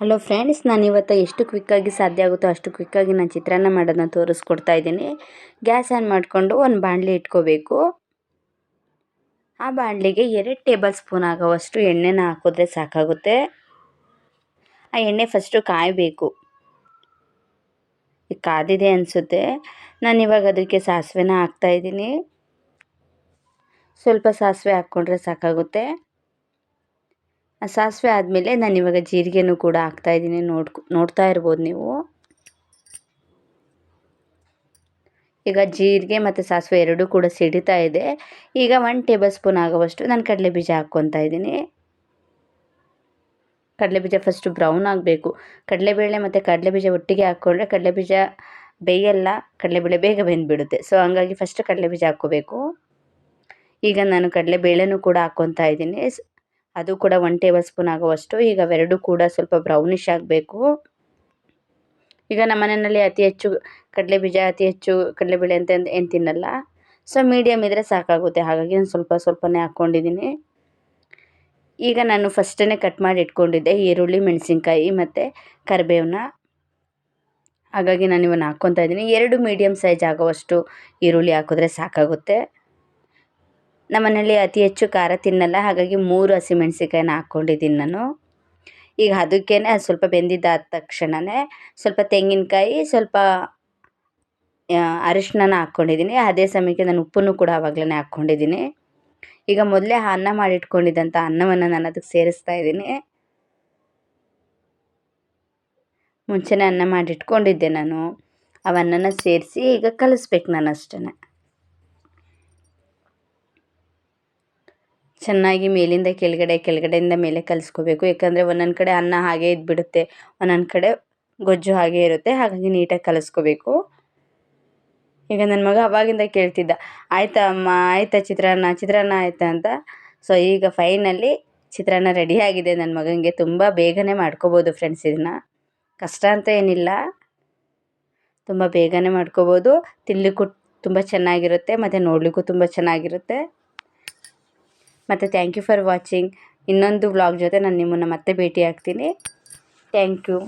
Hello friends ನಾನು ಇವತ್ತು ಎಷ್ಟು ಕ್ವಿಕ್ಕಾಗಿ ಸಾಧ್ಯ ಆಗುತ್ತೋ ಅಷ್ಟು ಕ್ವಿಕ್ಕಾಗಿ ನಾನು ಚಿತ್ರಾನ್ನ ಮಾಡೋದನ್ನ ತೋರಿಸ್ಕೊಡ್ತಾ ಇದ್ದೀನಿ. ಗ್ಯಾಸ್ ಆನ್ ಮಾಡಿಕೊಂಡು ಒಂದು ಬಾಣಲೆ ಇಟ್ಕೋಬೇಕು. ಆ ಬಾಣಲಿಗೆ ಎರಡು ಟೇಬಲ್ ಸ್ಪೂನ್ ಆಗೋವಷ್ಟು ಎಣ್ಣೆನ ಹಾಕಿದ್ರೆ ಸಾಕಾಗುತ್ತೆ. ಆ ಎಣ್ಣೆ ಫಸ್ಟು ಕಾಯಬೇಕು. ಕಾದಿದೆ ಅನಿಸುತ್ತೆ. ನಾನು ಇವಾಗ ಅದಕ್ಕೆ ಸಾಸಿವೆನ ಹಾಕ್ತಾಯಿದ್ದೀನಿ ಸ್ವಲ್ಪ ಸಾಸಿವೆ ಹಾಕ್ಕೊಂಡ್ರೆ ಸಾಕಾಗುತ್ತೆ. ಸಾಸಿವೆ ಆದಮೇಲೆ ನಾನು ಇವಾಗ ಜೀರಿಗೆನೂ ಕೂಡ ಹಾಕ್ತಾಯಿದ್ದೀನಿ ನೋಡ್ಕೊ ನೋಡ್ತಾ ಇರ್ಬೋದು ನೀವು. ಈಗ ಜೀರಿಗೆ ಮತ್ತು ಸಾಸಿವೆ ಎರಡೂ ಕೂಡ ಸಿಡಿತಾ ಇದೆ. ಈಗ ಒನ್ ಟೇಬಲ್ ಸ್ಪೂನ್ ಆಗೋವಷ್ಟು ನಾನು ಕಡಲೆ ಬೀಜ ಹಾಕ್ಕೊತಾ ಇದ್ದೀನಿ. ಕಡಲೆಬೀಜ ಫಸ್ಟು ಬ್ರೌನ್ ಆಗಬೇಕು. ಕಡಲೆಬೇಳೆ ಮತ್ತು ಕಡಲೆಬೀಜ ಒಟ್ಟಿಗೆ ಹಾಕ್ಕೊಂಡ್ರೆ ಕಡಲೆಬೀಜ ಬೇಯಲ್ಲ, ಕಡಲೆಬೇಳೆ ಬೇಗ ಬೆಂದುಬಿಡುತ್ತೆ. ಸೊ ಹಂಗಾಗಿ ಫಸ್ಟ್ ಕಡಲೆಬೀಜ ಹಾಕ್ಕೋಬೇಕು. ಈಗ ನಾನು ಕಡಲೆಬೇಳೆನೂ ಕೂಡ ಹಾಕ್ಕೊತಾ ಇದ್ದೀನಿ. ಅದು ಕೂಡ ಒನ್ ಟೇಬಲ್ ಸ್ಪೂನ್ ಆಗುವಷ್ಟು ಈಗ ಅವೆರಡೂ ಕೂಡ ಸ್ವಲ್ಪ ಬ್ರೌನಿಶ್ ಆಗಬೇಕು. ಈಗ ನಮ್ಮ ಮನೆಯಲ್ಲಿ ಅತಿ ಹೆಚ್ಚು ಕಡಲೆ ಬೀಜ, ಅತಿ ಹೆಚ್ಚು ಕಡಲೆಬೇಳೆ ಅಂತ ಏನು ತಿನ್ನಲ್ಲ. ಸೊ ಮೀಡಿಯಮ್ ಇದ್ದರೆ ಸಾಕಾಗುತ್ತೆ. ಹಾಗಾಗಿ ನಾನು ಸ್ವಲ್ಪ ಸ್ವಲ್ಪನೇ ಹಾಕ್ಕೊಂಡಿದ್ದೀನಿ ಈಗ ನಾನು ಫಸ್ಟೇ ಕಟ್ ಮಾಡಿ ಇಟ್ಕೊಂಡಿದ್ದೆ ಈರುಳ್ಳಿ, ಮೆಣಸಿನ್ಕಾಯಿ ಮತ್ತು ಕರಿಬೇವನ್ನ ಹಾಗಾಗಿ ನಾನು ಇವನ್ನ ಹಾಕ್ಕೊತಾ ಇದ್ದೀನಿ. ಎರಡು ಮೀಡಿಯಮ್ ಸೈಜ್ ಆಗೋವಷ್ಟು ಈರುಳ್ಳಿ ಹಾಕಿದ್ರೆ ಸಾಕಾಗುತ್ತೆ. ನಮ್ಮ ಮನೇಲಿ ಅತಿ ಹೆಚ್ಚು ಖಾರ ತಿನ್ನಲ್ಲ, ಹಾಗಾಗಿ ಮೂರು ಹಸಿಮೆಣ್ಸಿನ್ಕಾಯಿನ ಹಾಕ್ಕೊಂಡಿದ್ದೀನಿ ನಾನು. ಈಗ ಅದಕ್ಕೇ ಅದು ಸ್ವಲ್ಪ ಬೆಂದಿದ್ದಾದ ತಕ್ಷಣವೇ ಸ್ವಲ್ಪ ತೆಂಗಿನಕಾಯಿ, ಸ್ವಲ್ಪ ಅರಿಶಿನ ಹಾಕ್ಕೊಂಡಿದ್ದೀನಿ. ಅದೇ ಸಮಯಕ್ಕೆ ನಾನು ಉಪ್ಪನ್ನು ಕೂಡ ಆವಾಗಲೇ ಹಾಕ್ಕೊಂಡಿದ್ದೀನಿ. ಈಗ ಮೊದಲೇ ಅನ್ನ ಮಾಡಿಟ್ಕೊಂಡಿದ್ದಂಥ ಅನ್ನವನ್ನು ನಾನು ಅದಕ್ಕೆ ಸೇರಿಸ್ತಾ ಇದ್ದೀನಿ. ಮುಂಚೆನೇ ಅನ್ನ ಮಾಡಿಟ್ಕೊಂಡಿದ್ದೆ ನಾನು. ಅವನ್ನನ ಸೇರಿಸಿ ಈಗ ಕಲಿಸ್ಬೇಕು ನಾನು ಅಷ್ಟೇ ಚೆನ್ನಾಗಿ ಮೇಲಿಂದ ಕೆಳಗಡೆ, ಕೆಳಗಡೆಯಿಂದ ಮೇಲೆ ಕಲಿಸ್ಕೋಬೇಕು. ಯಾಕಂದರೆ ಒಂದೊಂದು ಕಡೆ ಅನ್ನ ಹಾಗೆ ಇದ್ಬಿಡುತ್ತೆ. ಒಂದೊಂದು ಕಡೆ ಗೊಜ್ಜು ಹಾಗೆ ಇರುತ್ತೆ. ಹಾಗಾಗಿ ನೀಟಾಗಿ ಕಲಿಸ್ಕೋಬೇಕು. ಈಗ ನನ್ನ ಮಗ ಅವಾಗಿಂದ ಕೇಳ್ತಿದ್ದ, ಆಯಿತಾ ಅಮ್ಮ, ಆಯಿತಾ ಚಿತ್ರಾನ್ನ? ಚಿತ್ರಾನ್ನ ಆಯಿತಾ ಅಂತ? ಸೊ ಈಗ ಫೈನಲಿ ಚಿತ್ರಾನ್ನ ರೆಡಿ ಆಗಿದೆ. ನನ್ನ ಮಗನಿಗೆ ತುಂಬ ಬೇಗನೆ ಮಾಡ್ಕೋಬೋದು ಫ್ರೆಂಡ್ಸ್ ಇದನ್ನು. ಕಷ್ಟ ಅಂತ ಏನಿಲ್ಲ. ತುಂಬ ಬೇಗನೆ ಮಾಡ್ಕೋಬೋದು. ತಿನ್ನಲಿಕ್ಕೂ ತುಂಬ ಚೆನ್ನಾಗಿರುತ್ತೆ. ಮತ್ತು ನೋಡಲಿಕ್ಕೂ ತುಂಬ ಚೆನ್ನಾಗಿರುತ್ತೆ. ಮತ್ತು ಥ್ಯಾಂಕ್ ಯು ಫಾರ್ ವಾಚಿಂಗ್ ಇನ್ನೊಂದು ವ್ಲಾಗ್ ಜೊತೆ ನಾನು ನಿಮ್ಮನ್ನು ಮತ್ತೆ ಭೇಟಿ ಆಗ್ತೀನಿ ಥ್ಯಾಂಕ್ ಯು